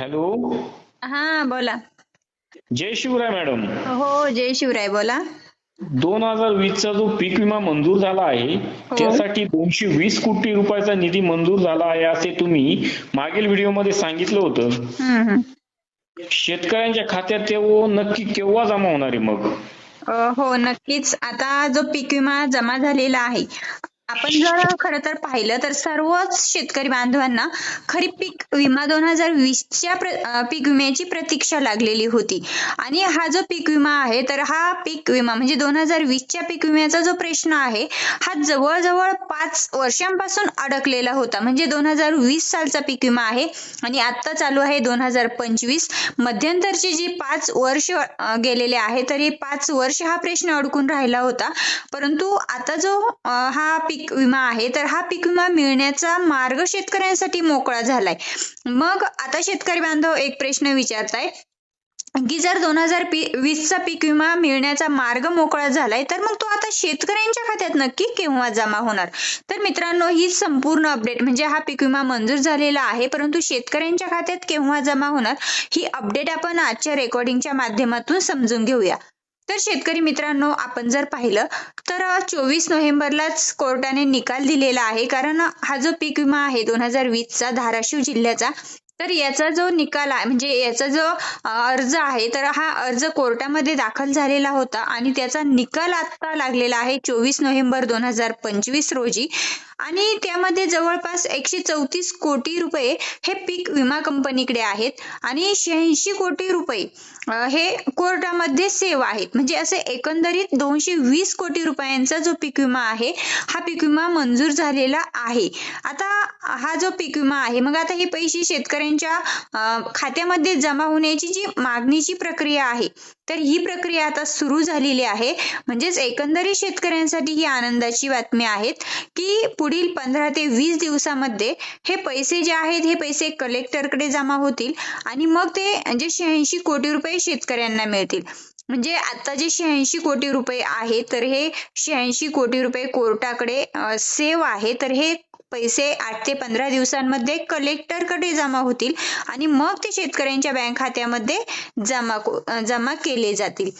Hello. हा बोला. जय शिवराय मॅडम. हो जय शिवराय बोला. दोन हजार वीसचा जो पीक विमा मंजूर झाला आहे त्यासाठी दोनशे वीस कोटी रुपयाचा निधी मंजूर झाला आहे असे तुम्ही मागील व्हिडिओमध्ये सांगितलं होतं. शेतकऱ्यांच्या खात्यात ते वो नक्की केव्हा जमा होणार आहे मग? हो नक्कीच. आता जो पीक विमा जमा झालेला आहे आपण जर खर तर पाहिलं तर सर्वच शेतकरी बांधवांना खरीप पीक विमा दोन हजार वीसच्या पीक विम्याची प्रतीक्षा लागलेली होती. आणि हा जो पीक विमा आहे तर हा पीक विमा म्हणजे दोन हजार वीसच्या पीक विम्याचा जो प्रश्न आहे हा जवळजवळ पाच वर्षांपासून अडकलेला होता. म्हणजे दोन हजार वीस सालचा पीक विमा आहे आणि आता चालू आहे दोन हजार पंचवीस. मध्यंतरची जी पाच वर्ष गेलेले आहे तरी पाच वर्ष हा प्रश्न अडकून राहिला होता. परंतु आता जो हा पीक विमा आहे तर हा पीक विमा मिळण्याचा मार्ग शेतकऱ्यांसाठी मोकळा झालाय. मग आता शेतकरी बांधव एक प्रश्न विचारताय. की जर दोन हजार वीसचा पीक विमा मिळण्याचा मार्ग मोकळा झालाय तर मग तो आता शेतकऱ्यांच्या खात्यात नक्की केव्हा जमा होणार? तर मित्रांनो ही संपूर्ण अपडेट म्हणजे हा पीक विमा मंजूर झालेला आहे परंतु शेतकऱ्यांच्या खात्यात केव्हा जमा होणार ही अपडेट आपण आजच्या रेकॉर्डिंगच्या माध्यमातून समजून घेऊया. तर शेतकरी मित्रांनो आपण जर पाहिलं तर चोवीस नोव्हेंबरलाच कोर्टाने निकाल दिलेला आहे. कारण हा जो पीक विमा आहे दोन हजार वीसचा धाराशिव जिल्ह्याचा तर याचा जो निकाल आहे म्हणजे याचा जो अर्ज आहे तर हा अर्ज कोर्टामध्ये दाखल झालेला होता आणि त्याचा निकाल आता लागलेला आहे चोवीस नोव्हेंबर दोन हजार पंचवीस रोजी. आणि त्यामध्ये जवळपास एकशे चौतीस कोटी रुपये हे पीक विमा कंपनीकडे आहेत आणि शहाऐंशी कोटी रुपये हे कोर्टामध्ये सेव आहेत. म्हणजे असे एकंदरीत दोनशे वीस कोटी रुपयांचा जो पीक विमा आहे हा पीक विमा मंजूर झालेला आहे. आता हा जो पीक विमा आहे मग आता हे पैसे शेतकऱ्यांना शेतकऱ्यांच्या खात्यामध्ये जमा होण्याची जी मागणीची प्रक्रिया आहे तर ही प्रक्रिया आता सुरू झालेली आहे. म्हणजेच एकंदरीत शेतकऱ्यांसाठी ही आनंदाची बातमी आहेत की पुढील पंधरा ते वीस दिवसामध्ये हे पैसे जे आहेत हे पैसे कलेक्टरकडे जमा होतील आणि मग ते जे शहाऐंशी कोटी रुपये शेतकऱ्यांना मिळतील. म्हणजे आता जे शहाऐंशी कोटी रुपये आहे तर हे शहाऐंशी कोटी रुपये कोर्टाकडे सेव आहे. तर हे पैसे आठ ते पंधरा दिवसांमध्ये कलेक्टरकडे जमा होतील आणि मग ते शेतकऱ्यांच्या बँक खात्यामध्ये जमा जमा केले जातील.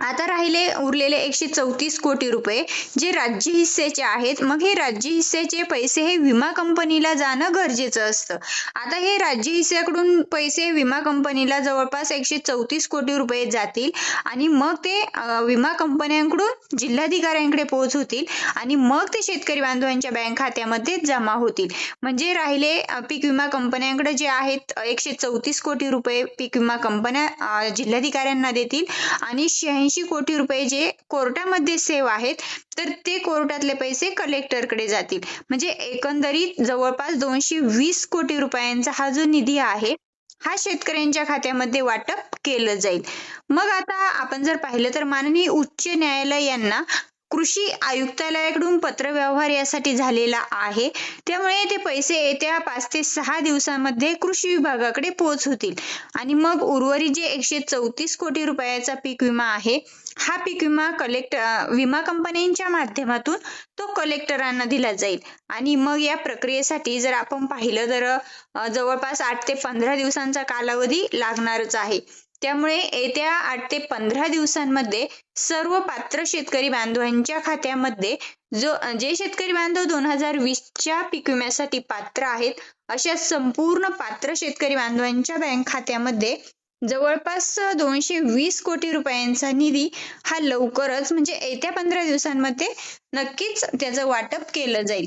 आता राहिले उरलेले एकशे चौतीस कोटी रुपये जे राज्य हिस्सेचे आहेत. मग हे राज्य हिस्सेचे पैसे हे विमा कंपनीला जाणं गरजेचं असतं. आता हे राज्य हिस्सेकडून पैसे विमा कंपनीला जवळपास एकशे चौतीस कोटी रुपये जातील आणि मग ते विमा कंपन्यांकडून जिल्हाधिकाऱ्यांकडे पोहोचवतील आणि मग ते शेतकरी बांधवांच्या बँक खात्यामध्ये जमा होतील. म्हणजे राहिले पीक विमा कंपन्यांकडे जे आहेत एकशे चौतीस कोटी रुपये पीक विमा कंपन्या जिल्हाधिकाऱ्यांना देतील आणि शहाऐंशी कोटी रुपये जे कोर्टामध्ये सेव आहेत तर ते कोर्टातले पैसे कलेक्टरकडे जातील. म्हणजे एकंदरीत जवळपास दोनशे वीस कोटी रुपयांचा हा जो निधी आहे हा शेतकऱ्यांच्या खात्यामध्ये वाटप केलं जाईल. मग आता आपण जर पाहिलं तर माननीय उच्च न्यायालय यांना कृषी आयुक्तालयाकडून पत्रव्यवहार यासाठी झालेला आहे. त्यामुळे ते पैसे येत्या पाच ते सहा दिवसांमध्ये कृषी विभागाकडे पोहोचवतील आणि मग उर्वरित जे एकशे चौतीस कोटी रुपयाचा पीक विमा आहे हा पीक विमा कलेक्ट विमा कंपन्यांच्या माध्यमातून तो कलेक्टरांना दिला जाईल. आणि मग या प्रक्रियेसाठी जर आपण पाहिलं तर जवळपास आठ ते पंधरा दिवसांचा कालावधी लागणारच आहे. त्यामुळे येत्या आठ ते पंधरा दिवसांमध्ये सर्व पात्र शेतकरी बांधवांच्या खात्यामध्ये जो जे शेतकरी बांधव दोन हजार वीसच्या पीक विम्यासाठी पात्र आहेत अशा संपूर्ण पात्र शेतकरी बांधवांच्या बँक खात्यामध्ये जवळपास दोनशे वीस कोटी रुपयांचा निधी हा लवकरच म्हणजे येत्या पंधरा दिवसांमध्ये नक्कीच त्याचं वाटप केलं जाईल.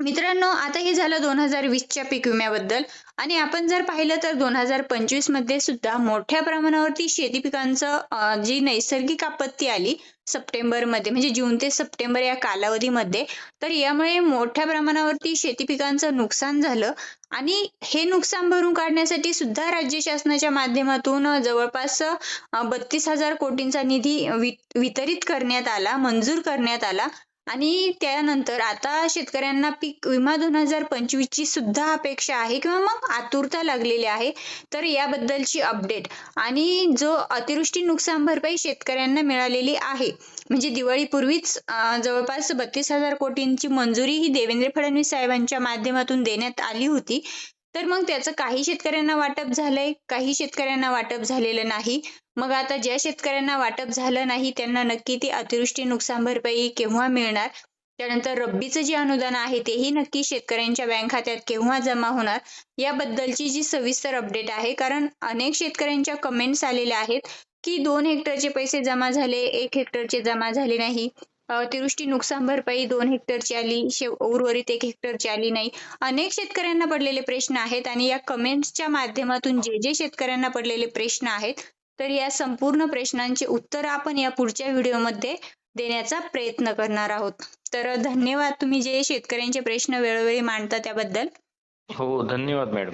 मित्रांनो आता हे झालं दोन हजार वीसच्या पीक विम्याबद्दल. आणि आपण जर पाहिलं तर दोन हजार पंचवीसमध्ये सुद्धा मोठ्या प्रमाणावरती शेती पिकांचं जी नैसर्गिक आपत्ती आली सप्टेंबरमध्ये म्हणजे जून ते सप्टेंबर या कालावधीमध्ये तर यामुळे मोठ्या प्रमाणावरती शेती पिकांचं नुकसान झालं. आणि हे नुकसान भरून काढण्यासाठी सुद्धा राज्य शासनाच्या माध्यमातून जवळपास बत्तीस हजार कोटींचा निधी वितरित करण्यात आला मंजूर करण्यात आला. आणि त्यानंतर आता शेतकऱ्यांना पीक विमा दोन हजार पंचवीस ची सुद्धा अपेक्षा आहे किंवा मग आतुरता लागलेली आहे. तर याबद्दलची अपडेट आणि जो अतिवृष्टी नुकसान भरपाई शेतकऱ्यांना मिळालेली आहे म्हणजे दिवाळीपूर्वीच जवळपास बत्तीस हजार कोटींची मंजुरी ही देवेंद्र फडणवीस साहेबांच्या माध्यमातून देण्यात आली होती. तर मग त्याचं काही शेतकऱ्यांना वाटप झालंय काही शेतकऱ्यांना वाटप झालेलं नाही. मग आता ज्या शेतकऱ्यांना वाटप झालं नाही त्यांना नक्की ती अतिवृष्टी नुकसान भरपाई केव्हा मिळणार? त्यानंतर रब्बीचं जे अनुदान आहे तेही नक्की शेतकऱ्यांच्या बँक खात्यात केव्हा जमा होणार? याबद्दलची जी सविस्तर अपडेट आहे कारण अनेक शेतकऱ्यांच्या कमेंट्स आलेल्या आहेत की दोन हेक्टरचे पैसे जमा झाले एक हेक्टरचे जमा झाले नाही. अतिवृष्टी नुकसान भरपाई दोन हेक्टरची आली शेव उर्वरित एक हेक्टरची आली नाही. अनेक शेतकऱ्यांना पडलेले प्रश्न आहेत आणि या कमेंट्सच्या माध्यमातून जे जे शेतकऱ्यांना पडलेले प्रश्न आहेत तर या संपूर्ण प्रश्नांचे उत्तर आपण या पुढच्या व्हिडिओमध्ये देण्याचा प्रयत्न करणार आहोत. तर धन्यवाद तुम्ही जे शेतकऱ्यांचे प्रश्न वेळोवेळी मांडता त्याबद्दल. हो धन्यवाद मॅडम.